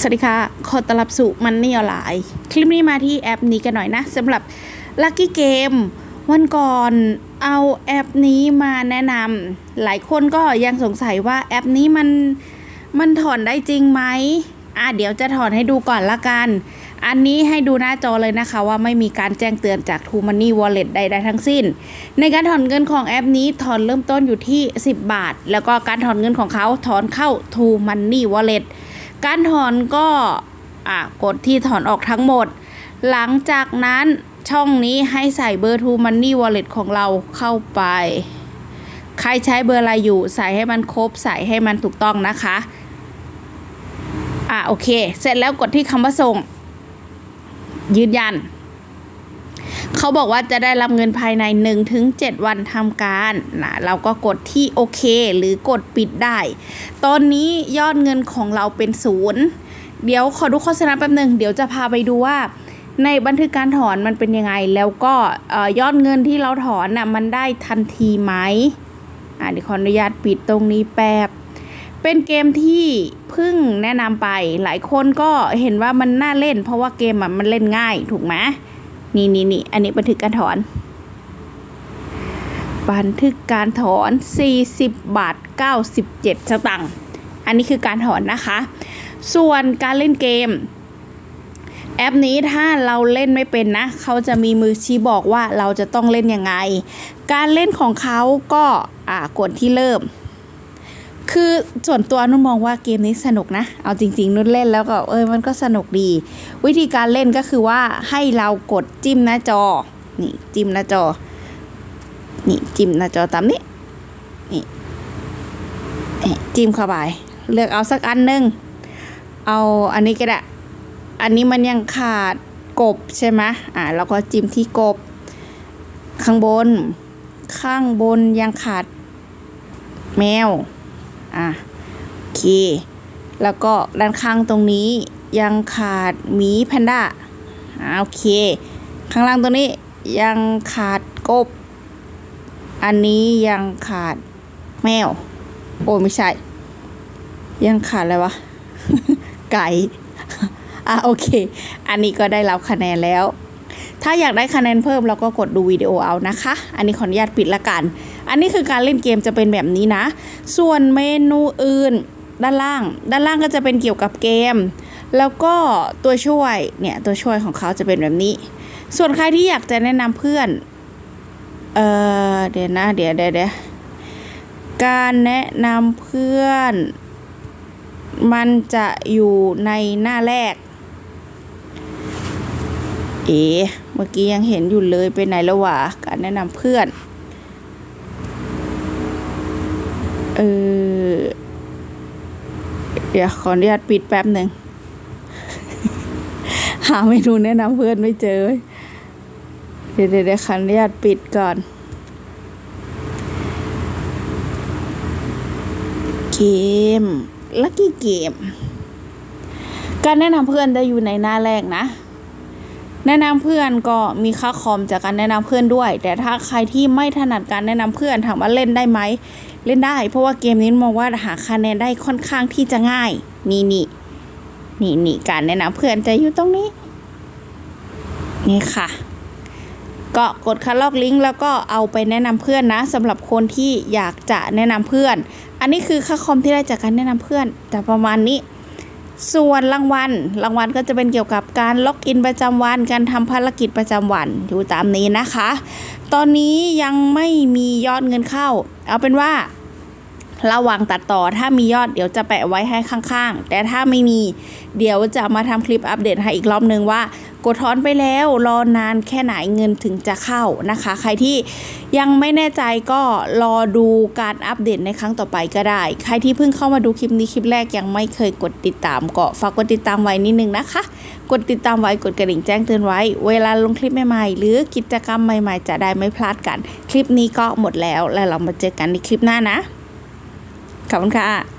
สวัสดีค่ะ ขอต้อนรับสู่มันนี่ออนไลน์คลิปนี้มาที่แอปนี้กันหน่อยนะสำหรับ Lucky Game วันก่อนเอาแอปนี้มาแนะนำหลายคนก็ยังสงสัยว่าแอปนี้มันมันถอนได้จริงไหมอะเดี๋ยวจะถอนให้ดูก่อนละกัน อันนี้ให้ดูหน้าจอเลยนะคะว่าไม่มีการแจ้งเตือนจาก True Money Wallet ใดๆทั้งสิ้น ในการถอนเงินของแอปนี้ถอนเริ่มต้นอยู่ที่ 10 บาท แล้วก็การถอนเงินของเขาถอนเข้า True Money Wallet การถอนก็กดที่ถอนออกทั้งหมด หลังจากนั้นช่องนี้ให้ใส่เบอร์ True Money Wallet ของเราเข้าไป ใครใช้เบอร์อะไรอยู่ใส่ให้มันครบ ใส่ให้มันถูกต้องนะคะ อะโอเค เสร็จแล้วกดที่คำว่าส่ง ยืนยัน เขาบอกว่าจะได้รับเงินภายใน 1-7 วันทำการนะเราก็กดที่โอเค หรือกดปิดได้ ตอนนี้ยอดเงินของเราเป็นศูนย์เดี๋ยวขอดูโฆษณาแป๊บหนึ่งเดี๋ยวจะพาไปดูว่าในบันทึกการถอนมันเป็นยังไง แล้วก็ยอดเงินที่เราถอนน่ะมันได้ทันทีไหมอะเดี๋ยวขออนุญาตปิดตรงนี้แป๊บเป็นเกมที่เพิ่งแนะนำไป หลายคนก็เห็นว่ามันน่าเล่น เพราะว่าเกมอะมันเล่นง่ายถูกไหม นี่นี่นี่อันนี้บันทึกการถอน บันทึกการถอน 40 บาท 97 สตางค์อันนี้คือการถอนนะคะ ส่วนการเล่นเกม แอปนี้ถ้าเราเล่นไม่เป็นนะ เขาจะมีมือชี้บอกว่าเราจะต้องเล่นยังไง การเล่นของเขาก็อ่ากดที่เริ่ม คือส่วนตัวนุ่นมองว่าเกมนี้สนุกนะ เอาจริง ๆ นุ่นเล่นแล้วก็เออมันก็สนุกดี วิธีการเล่นก็คือว่าให้เรากดจิ้มหน้าจอ นี่จิ้มหน้าจอ นี่จิ้มหน้าจอตามนี้ นี่เอ๊จิ้มเข้าไป เลือกเอาสักอันหนึ่งเอาอันนี้ก็ได้ อันนี้มันยังขาดกบใช่ไหมอ่าเราก็จิ้มที่กบ ข้างบน ข้างบนยังขาดแมว อะโอเค แล้วก็ด้านข้างตรงนี้ยังขาดหมีแพนด้าอ่าโอเค ข้างล่างตรงนี้ยังขาดกบ อันนี้ยังขาดแมว โอ้ไม่ใช่ ยังขาดอะไรวะ ไก่อะโอเค อันนี้ก็ได้รับคะแนนแล้ว ถ้าอยากได้คะแนนเพิ่มเราก็กดดูวิดีโอเอานะคะ อันนี้ขออนุญาตปิดละกัน อันนี้คือการเล่นเกมจะเป็นแบบนี้นะ ส่วนเมนูอื่นด้านล่าง ด้านล่างก็จะเป็นเกี่ยวกับเกม แล้วก็ตัวช่วยเนี่ยตัวช่วยของเขาจะเป็นแบบนี้ ส่วนใครที่อยากจะแนะนำเพื่อนเออเดี๋ยวนะเดี๋ยวเดี๋ยวเดี๋ยวการแนะนำเพื่อน มันจะอยู่ในหน้าแรก เอ๋เมื่อกี้ยังเห็นอยู่เลยไปไหนแล้ววะการแนะนำเพื่อน เออ เดี๋ยวขออนุญาตปิดแป๊บหนึ่ง หาเมนูแนะนำเพื่อนไม่เจอ เดี๋ยวเดี๋ยวขออนุญาตปิดก่อน เกม ลัคกี้เกม การแนะนำเพื่อนได้อยู่ในหน้าแรกนะ แนะนำเพื่อนก็มีค่าคอมจากการแนะนำเพื่อนด้วย แต่ถ้าใครที่ไม่ถนัดการแนะนำเพื่อนถามว่าเล่นได้ไหมเล่นได้ เพราะว่าเกมนี้มองว่าหาคะแนนได้ค่อนข้างที่จะง่าย นี่นี่นี่นี่การแนะนำเพื่อนจะอยู่ตรงนี้ นี่ค่ะ ก็กดคัดลอกลิงก์แล้วก็เอาไปแนะนำเพื่อนนะสำหรับคนที่อยากจะแนะนำเพื่อน อันนี้คือค่าคอมที่ได้จากการแนะนำเพื่อนจะประมาณนี้ ส่วนรางวัลรางวัลก็จะเป็นเกี่ยวกับการล็อกอินประจำวันการทำภารกิจประจำวันอยู่ตามนี้นะคะ ตอนนี้ยังไม่มียอดเงินเข้า เอาเป็นว่า ระหว่างตัดต่อถ้ามียอดเดี๋ยวจะแปะไว้ให้ข้างๆ แต่ถ้าไม่มีเดี๋ยวจะมาทำคลิปอัปเดตให้อีกรอบนึงว่า กดถอนไปแล้วรอนานแค่ไหนเงินถึงจะเข้านะคะ ใครที่ยังไม่แน่ใจก็รอดูการอัปเดตในครั้งต่อไปก็ได้ ใครที่เพิ่งเข้ามาดูคลิปนี้คลิปแรกยังไม่เคยกดติดตามก็ฝากกดติดตามไว้นิดนึงนะคะ กดติดตามไว้กดกระดิ่งแจ้งเตือนไว้ เวลาลงคลิปใหม่ๆ หรือกิจกรรมใหม่ๆ จะได้ไม่พลาดกัน คลิปนี้ก็หมดแล้วแล้วเรามาเจอกันในคลิปหน้านะ ขอบคุณค่ะ